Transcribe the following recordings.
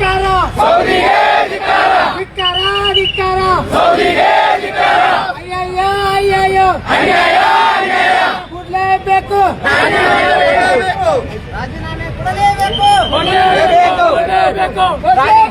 ಧಿಕ್ಕಾರ ಧಿಕ್ಕಾರ ಧಿಕ್ಕಾರ ಅಯ್ಯಯ್ಯೋ ಅಯ್ಯಯ್ಯೋ. ಕೊಡಲೇಬೇಕು ರಾಜೀನಾಮೆ ಕೊಡಲೇಬೇಕು. ಕೊಡಲೇಬೇಕು ಕೊಡಲೇಬೇಕು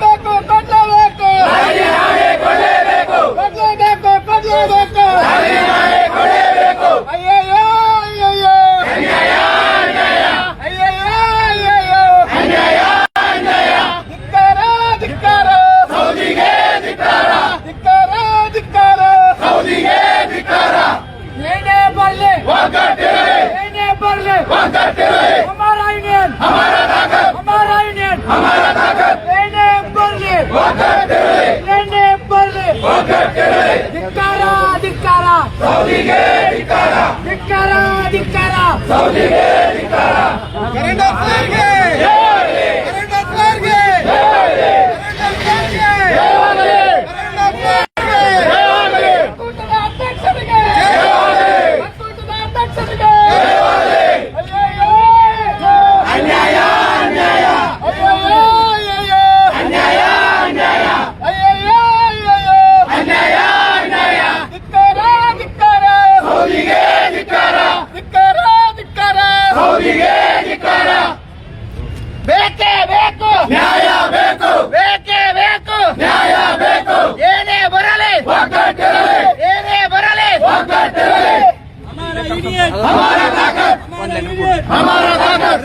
Rodriguez! ಬೇಕೇ ಬೇಕು ನ್ಯಾಯ ಬೇಕು ಬೇಕೇ ಬೇಕು ನ್ಯಾಯ ಬೇಕು ಏನೇ ಬರಲಿ ಏನೇ ಬರಲಿ हमारा यूनियन हमारा ताकत हमारा यूनियन हमारा ताकत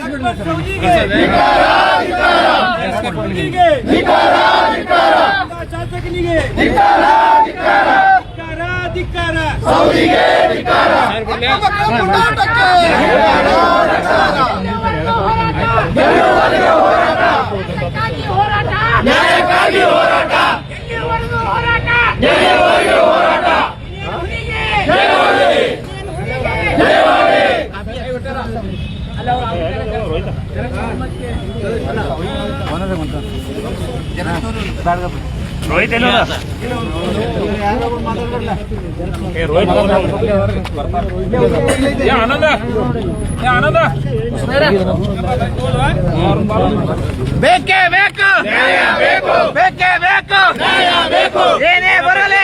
ಶಾಸಕನಿಗೆ ಧಿಕ್ಕಾರ ಹೋರಾಟ ರೋಹಿತ್ ಎಲ್ಲ ಆನಂದ ಆನಂದ ಬೇಕೇ ಬೇಕು ಬೇಕು ಬೇಕು ಏನೇ ಬರಲಿ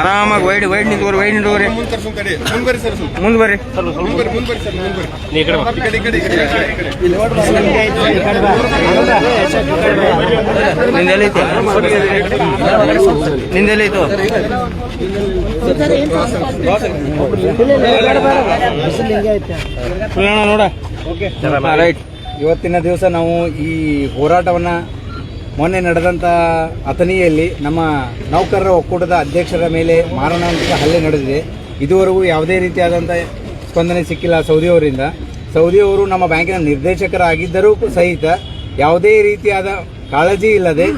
ಆರಾಮಾಗಿ ವೈಡ್ ವೈಡ್ ನಿಂತ್ಕೋರಿ ವೈಡ್ ನಿಂತ್ಕೋರಿ. ಮುಂದ್ ಬರ್ರಿ ನೀ ಕಡೆ ಬಾ. ನಿಂದೆಲ್ಲೈತಿ? ನಿಂದೆಲ್ಲೈತು? ನೋಡ. ರೈಟ್ ಇವತ್ತಿನ ದಿವಸ ನಾವು ಈ ಹೋರಾಟವನ್ನ ಮೊನ್ನೆ ನಡೆದಂಥ ಅಥಣಿಯಲ್ಲಿ ನಮ್ಮ ನೌಕರರ ಒಕ್ಕೂಟದ ಅಧ್ಯಕ್ಷರ ಮೇಲೆ ಮಾರಣಾಂತಿಕ ಹಲ್ಲೆ ನಡೆದಿದೆ. ಇದುವರೆಗೂ ಯಾವುದೇ ರೀತಿಯಾದಂಥ ಸ್ಪಂದನೆ ಸಿಕ್ಕಿಲ್ಲ ಸೌದಿಯವರಿಂದ ಸೌದಿಯವರು ನಮ್ಮ ಬ್ಯಾಂಕಿನ ನಿರ್ದೇಶಕರಾಗಿದ್ದರೂ ಸಹಿತ ಯಾವುದೇ ರೀತಿಯಾದ ಕಾಳಜಿ ಇಲ್ಲದೆ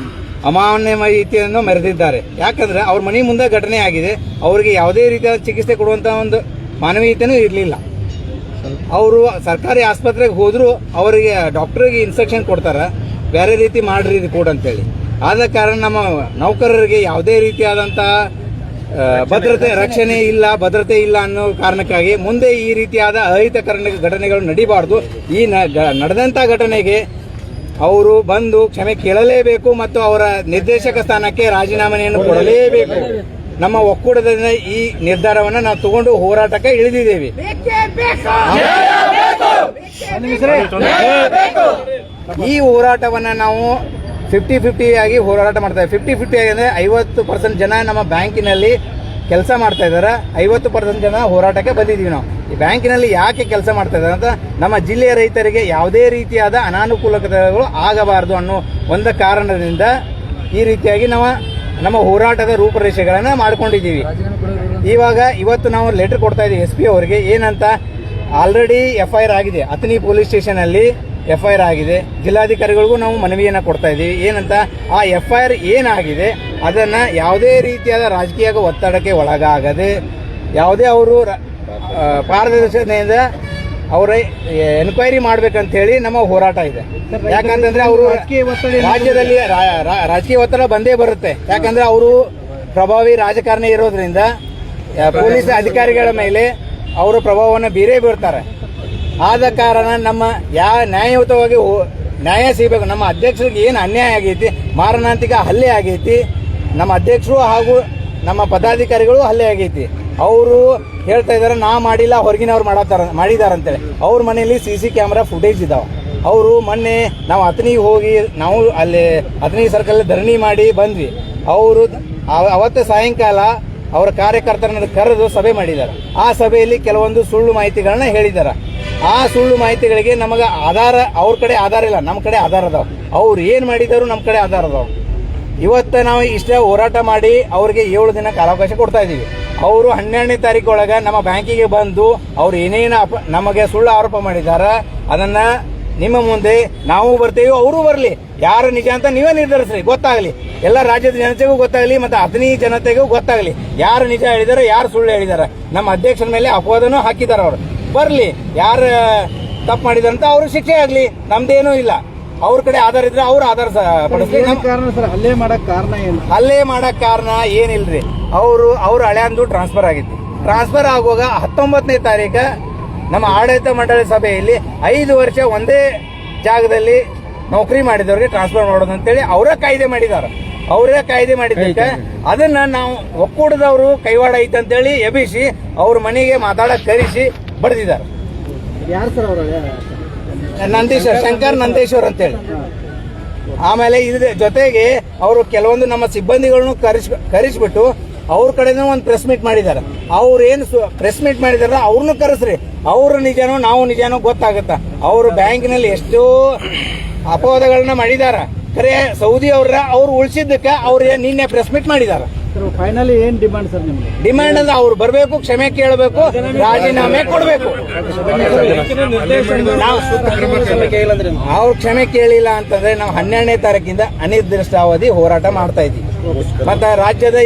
ಅಮಾನ್ಯ ರೀತಿಯನ್ನು ಮೆರೆದಿದ್ದಾರೆ. ಯಾಕಂದ್ರೆ ಅವ್ರ ಮನೆ ಮುಂದೆ ಘಟನೆ ಆಗಿದೆ. ಅವರಿಗೆ ಯಾವುದೇ ರೀತಿಯ ಚಿಕಿತ್ಸೆ ಕೊಡುವಂಥ ಒಂದು ಮಾನವೀಯತೆಯೂ ಇರಲಿಲ್ಲ. ಅವರು ಸರ್ಕಾರಿ ಆಸ್ಪತ್ರೆಗೆ ಹೋದರೂ ಅವರಿಗೆ ಡಾಕ್ಟರ್ಗೆ ಇನ್ಸ್ಟ್ರಕ್ಷನ್ ಕೊಡ್ತಾರೆ. ಬೇರೆ ರೀತಿ ಮಾಡ್ರಿ ಕೂಡ ಅಂತೇಳಿ. ಆದ ಕಾರಣ ನಮ್ಮ ನೌಕರರಿಗೆ ಯಾವುದೇ ರೀತಿಯಾದಂತಹ ಭದ್ರತೆ ರಕ್ಷಣೆ ಇಲ್ಲ ಭದ್ರತೆ ಇಲ್ಲ ಅನ್ನೋ ಕಾರಣಕ್ಕಾಗಿ ಮುಂದೆ ಈ ರೀತಿಯಾದ ಅಹಿತಕರಣ ಘಟನೆಗಳು ನಡೀಬಾರ್ದು. ಈ ನಡೆದಂಥ ಘಟನೆಗೆ ಅವರು ಬಂದು ಕ್ಷಮೆ ಕೇಳಲೇಬೇಕು ಮತ್ತು ಅವರ ನಿರ್ದೇಶಕ ಸ್ಥಾನಕ್ಕೆ ರಾಜೀನಾಮೆಯನ್ನು ಕೊಡಲೇಬೇಕು. ನಮ್ಮ ಒಕ್ಕೂಟದಿಂದ ಈ ನಿರ್ಧಾರವನ್ನು ನಾವು ತಗೊಂಡು ಹೋರಾಟಕ್ಕೆ ಇಳಿದಿದ್ದೇವೆ. ಈ ಹೋರಾಟವನ್ನ ನಾವು ಫಿಫ್ಟಿ ಫಿಫ್ಟಿ ಆಗಿ ಹೋರಾಟ ಮಾಡ್ತಾ ಇದ್ದೀವಿ. ಫಿಫ್ಟಿ ಫಿಫ್ಟಿ ಅಂದರೆ ಐವತ್ತು ಪರ್ಸೆಂಟ್ ಜನ ನಮ್ಮ ಬ್ಯಾಂಕಿನಲ್ಲಿ ಕೆಲಸ ಮಾಡ್ತಾ ಇದ್ದಾರೆ. ಐವತ್ತು ಪರ್ಸೆಂಟ್ ಜನ ಹೋರಾಟಕ್ಕೆ ಬಂದಿದ್ದೀವಿ ನಾವು. ಈ ಬ್ಯಾಂಕಿನಲ್ಲಿ ಯಾಕೆ ಕೆಲಸ ಮಾಡ್ತಾ ಇದ್ದಾರೆ ಅಂತ ನಮ್ಮ ಜಿಲ್ಲೆಯ ರೈತರಿಗೆ ಯಾವುದೇ ರೀತಿಯಾದ ಅನಾನುಕೂಲತೆಗಳು ಆಗಬಾರದು ಅನ್ನೋ ಒಂದು ಕಾರಣದಿಂದ ಈ ರೀತಿಯಾಗಿ ನಾವು ನಮ್ಮ ಹೋರಾಟದ ರೂಪರೇಷೆಗಳನ್ನು ಮಾಡ್ಕೊಂಡಿದ್ದೀವಿ. ಇವಾಗ ಇವತ್ತು ನಾವು ಲೆಟರ್ ಕೊಡ್ತಾ ಇದ್ದೀವಿ ಎಸ್ ಪಿ ಅವರಿಗೆ. ಏನಂತ? ಆಲ್ರೆಡಿ ಎಫ್ ಐ ಆರ್ ಆಗಿದೆ. ಅತನಿ ಪೊಲೀಸ್ ಸ್ಟೇಷನಲ್ಲಿ ಎಫ್ ಐ ಆರ್ ಆಗಿದೆ. ಜಿಲ್ಲಾಧಿಕಾರಿಗಳಿಗೂ ನಾವು ಮನವಿಯನ್ನ ಕೊಡ್ತಾ ಇದ್ದೀವಿ. ಏನಂತ? ಆ ಎಫ್ ಐ ಆರ್ ಏನಾಗಿದೆ? ಅದನ್ನ ಯಾವುದೇ ರೀತಿಯಾದ ರಾಜಕೀಯ ಒತ್ತಡಕ್ಕೆ ಒಳಗಾಗದೆ, ಯಾವುದೇ ಅವರು ಪಾರದರ್ಶನೆಯಿಂದ ಅವರ ಎನ್ಕ್ವೈರಿ ಮಾಡ್ಬೇಕಂತ ಹೇಳಿ ನಮ್ಮ ಹೋರಾಟ ಇದೆ. ಯಾಕಂತಂದ್ರೆ ಅವರು ರಾಜ್ಯದಲ್ಲಿ ರಾಜಕೀಯ ಒತ್ತಡ ಬಂದೇ ಬರುತ್ತೆ. ಯಾಕಂದ್ರೆ ಅವರು ಪ್ರಭಾವಿ ರಾಜಕಾರಣಿ ಇರೋದ್ರಿಂದ ಪೊಲೀಸ್ ಅಧಿಕಾರಿಗಳ ಮೇಲೆ ಅವರು ಪ್ರಭಾವವನ್ನು ಬೀರೇ ಬೀರ್ತಾರೆ. ಆದ ಕಾರಣ ನಮ್ಮ ಯಾ ನ್ಯಾಯಯುತವಾಗಿ ನ್ಯಾಯ ಸಿಗಬೇಕು. ನಮ್ಮ ಅಧ್ಯಕ್ಷರಿಗೆ ಏನು ಅನ್ಯಾಯ ಆಗೈತಿ ಮಾರಣಾಂತಿಕ ಹಲ್ಲೆ ಆಗೈತಿ ನಮ್ಮ ಅಧ್ಯಕ್ಷರು ಹಾಗೂ ನಮ್ಮ ಪದಾಧಿಕಾರಿಗಳು ಹಲ್ಲೆ ಆಗೈತಿ. ಅವರು ಹೇಳ್ತಾ ಇದ್ದಾರೆ ನಾ ಮಾಡಿಲ್ಲ, ಹೊರಗಿನವ್ರು ಮಾಡತ್ತಾರ ಮಾಡಿದಾರ ಅಂತೇಳಿ ಅವ್ರ ಮನೆಯಲ್ಲಿ ಸಿ ಸಿ ಕ್ಯಾಮ್ರಾ ಫುಟೇಜ್ ಇದಾವೆ. ಅವರು ಮೊನ್ನೆ ನಾವು ಅತನಿಗೆ ಹೋಗಿ, ನಾವು ಅಲ್ಲಿ ಅತನಿ ಸರ್ಕಲ್ ಧರಣಿ ಮಾಡಿ ಬಂದ್ವಿ. ಅವರು ಅವತ್ತು ಸಾಯಂಕಾಲ ಅವರ ಕಾರ್ಯಕರ್ತರನ್ನ ಕರೆದು ಸಭೆ ಮಾಡಿದ್ದಾರೆ. ಆ ಸಭೆಯಲ್ಲಿ ಕೆಲವೊಂದು ಸುಳ್ಳು ಮಾಹಿತಿಗಳನ್ನ ಹೇಳಿದ್ದಾರೆ. ಆ ಸುಳ್ಳು ಮಾಹಿತಿಗಳಿಗೆ ನಮಗೆ ಆಧಾರ, ಅವ್ರ ಕಡೆ ಆಧಾರ ಇಲ್ಲ ನಮ್ಮ ಕಡೆ ಆಧಾರ ಅದಾವ. ಅವ್ರು ಏನು ಮಾಡಿದರು ನಮ್ಮ ಕಡೆ ಆಧಾರ ಅದಾವ. ಇವತ್ತು ನಾವು ಇಷ್ಟೇ ಹೋರಾಟ ಮಾಡಿ ಅವ್ರಿಗೆ ಏಳು ದಿನ ಕಾಲಾವಕಾಶ ಕೊಡ್ತಾ ಇದ್ದೀವಿ ಅವರು ಹನ್ನೆರಡನೇ ತಾರೀಕು ಒಳಗೆ ನಮ್ಮ ಬ್ಯಾಂಕಿಗೆ ಬಂದು ಅವ್ರು ಏನೇನು ಅಪ, ನಮಗೆ ಸುಳ್ಳು ಆರೋಪ ಮಾಡಿದ್ದಾರೆ ಅದನ್ನ ನಿಮ್ಮ ಮುಂದೆ ನಾವು ಬರ್ತೀವಿ, ಅವರು ಬರಲಿ. ಯಾರು ನಿಜ ಅಂತ ನೀವೇ ನಿರ್ಧರಿಸ್ರಿ, ಗೊತ್ತಾಗಲಿ. ಎಲ್ಲ ರಾಜ್ಯದ ಜನತೆಗೂ ಗೊತ್ತಾಗಲಿ, ಮತ್ತು ಅದನಿ ಜನತೆಗೂ ಗೊತ್ತಾಗಲಿ. ಯಾರು ನಿಜ ಹೇಳಿದಾರೆ, ಯಾರು ಸುಳ್ಳು ಹೇಳಿದ್ದಾರೆ ನಮ್ಮ ಅಧ್ಯಕ್ಷರ ಮೇಲೆ ಅಪವಾದನೂ ಹಾಕಿದ್ದಾರೆ ಅವರು. ಬರಲಿ, ಯಾರು ತಪ್ಪು ಮಾಡಿದಂತ ಅವರು ಶಿಕ್ಷೆ ಆಗಲಿ. ನಮ್ದೇನೂ ಇಲ್ಲ. ಅವ್ರ ಕಡೆ ಆಧಾರ ಇದ್ರೆ ಅವ್ರ ಆಧಾರ ಅಲ್ಲೇ ಪಡಿಸ್ಲಿ ನಮ್ಮ ಕಾರಣ ಸರ್? ಅಲ್ಲೇ ಮಾಡಕ್ ಕಾರಣ ಏನು? ಅಲ್ಲೇ ಮಾಡಕ್ ಕಾರಣ ಏನಿಲ್ರಿ? ಅವರು ಅವ್ರ ಹಳೆಯಂದು ಟ್ರಾನ್ಸ್ಫರ್ ಆಗಿತ್ತು. ಟ್ರಾನ್ಸ್ಫರ್ ಆಗುವಾಗ ಹತ್ತೊಂಬತ್ತನೇ ತಾರೀಕ ನಮ್ಮ ಆಡಳಿತ ಮಂಡಳಿ ಸಭೆಯಲ್ಲಿ ಐದು ವರ್ಷ ಒಂದೇ ಜಾಗದಲ್ಲಿ ನೌಕರಿ ಮಾಡಿದವ್ರಿಗೆ ಟ್ರಾನ್ಸ್ಫರ್ ಮಾಡೋದು ಅಂತೇಳಿ ಅವರೇ ಕಾಯ್ದೆ ಮಾಡಿದಾರ ಅವರೇ ಕಾಯ್ದೆ ಮಾಡಿದ್ದಕ್ಕೆ ಅದನ್ನ ನಾವು ಒಕ್ಕೂಟದವರು ಕೈವಾಡ ಐತೆ ಅಂತೇಳಿ ಎಬಿಸಿ ಅವ್ರ ಮನೆಗೆ ಮಾತಾಡಕ್ ಕರೆಸಿ ಬಡ್ದಿದ್ದಾರೆ. ಯಾರು ಸರ್ ಅವ್ರ? ನಂದೀಶ್ವರ್, ಶಂಕರ್ ನಂದೇಶ್ವರ್ ಅಂತೇಳಿ. ಆಮೇಲೆ ಇದ್ರ ಜೊತೆಗೆ ಅವರು ಕೆಲವೊಂದು ನಮ್ಮ ಸಿಬ್ಬಂದಿಗಳನ್ನು ಕರೆಸ್, ಕರೆಸ್ಬಿಟ್ಟು ಅವ್ರ ಕಡೆನೂ ಒಂದು ಪ್ರೆಸ್ ಮೀಟ್ ಮಾಡಿದ್ದಾರೆ. ಅವ್ರು ಏನು ಪ್ರೆಸ್ ಮೀಟ್ ಮಾಡಿದಾರ ಅವ್ರನ್ನೂ ಕರೆಸ್ರಿ. ಅವ್ರ ನಿಜನೋ ನಾವು ನಿಜನೋ ಗೊತ್ತಾಗುತ್ತಾ. ಅವರು ಬ್ಯಾಂಕಿನಲ್ಲಿ ಎಷ್ಟೋ ಅಪವಾದಗಳನ್ನ ಮಾಡಿದಾರ. ಖರೆ ಸೌದಿ ಅವ್ರ, ಅವ್ರು ಉಳಿಸಿದ್ದಕ್ಕೆ ಅವ್ರು ನಿನ್ನೆ ಪ್ರೆಸ್ ಮೀಟ್ ಮಾಡಿದಾರ. ಸರ್ ಫೈನಲಿ ಏನ್ ಡಿಮಾಂಡ್ ಸರ್ ನಿಮ್ಗೆ? ಡಿಮ್ಯಾಂಡ್ ಅಂದ್ರೆ ಅವ್ರು ಬರಬೇಕು, ಕ್ಷಮೆ ಕೇಳಬೇಕು, ರಾಜೀನಾಮೆ ಕೊಡಬೇಕು. ನಾವು ಅವ್ರು ಕ್ಷಮೆ ಕೇಳಿಲ್ಲ ಅಂತಂದ್ರೆ ನಾವು ಹನ್ನೆರಡನೇ ತಾರೀಕಿಂದ ಅನಿರ್ದಿಷ್ಟಾವಧಿ ಹೋರಾಟ ಮಾಡ್ತಾ ಇದ್ದೀವಿ. ಮತ್ತೆ ರಾಜ್ಯದ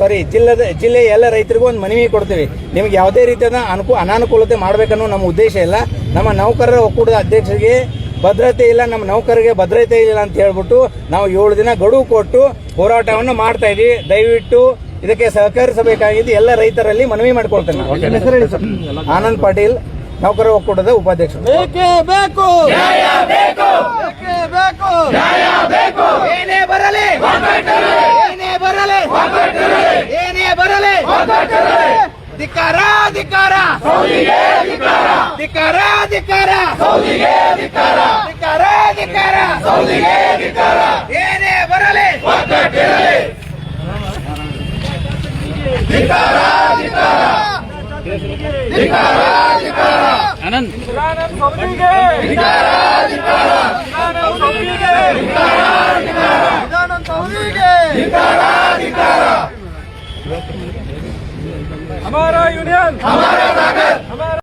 ಸಾರಿ ಜಿಲ್ಲೆದ, ಜಿಲ್ಲೆಯ ಎಲ್ಲ ರೈತರಿಗೂ ಒಂದು ಮನವಿ ಕೊಡ್ತೀವಿ. ನಿಮ್ಗೆ ಯಾವುದೇ ರೀತಿಯಾದ ಅನುಕೂ, ಅನಾನುಕೂಲತೆ ಮಾಡ್ಬೇಕನ್ನೋ ನಮ್ಮ ಉದ್ದೇಶ ಇಲ್ಲ. ನಮ್ಮ ನೌಕರರ ಒಕ್ಕೂಟದ ಅಧ್ಯಕ್ಷರಿಗೆ ಭದ್ರತೆ ಇಲ್ಲ ನಮ್ಮ ನೌಕರಿಗೆ ಭದ್ರತೆ ಇಲ್ಲ ಅಂತ ಹೇಳ್ಬಿಟ್ಟು ನಾವು ಏಳು ದಿನ ಗಡುವು ಕೊಟ್ಟು ಹೋರಾಟವನ್ನು ಮಾಡ್ತಾ ಇದೀವಿ ದಯವಿಟ್ಟು ಇದಕ್ಕೆ ಸಹಕರಿಸಬೇಕಾಗಿದ್ದು ಎಲ್ಲ ರೈತರಲ್ಲಿ ಮನವಿ ಮಾಡ್ಕೊಳ್ತೇನೆ ಆನಂದ್ ಪಾಟೀಲ್ ನೌಕರ ಒಕ್ಕೂಟದ ಉಪಾಧ್ಯಕ್ಷ ಬೇಕೇ ಬೇಕು? ನ್ಯಾಯ ಬೇಕು. ಬೇಕೇ ಬೇಕು? ನ್ಯಾಯ ಬೇಕು. ಏನೇ ಬರಲಿ? ಏನೇ ಬರಲಿ? ಏನೇ ಬರಲಿ. ಧಿಕಾರ ಧಿಕ್ಕಾರ ಧಿಕಾರ ಧಿಕಾರ ಧಿಕ್ಕಾರ ಧಿಕ್ಕಾರ ಏನೇ ಬರಲಿ हमारा यूनियन हमारा ताकत हमारा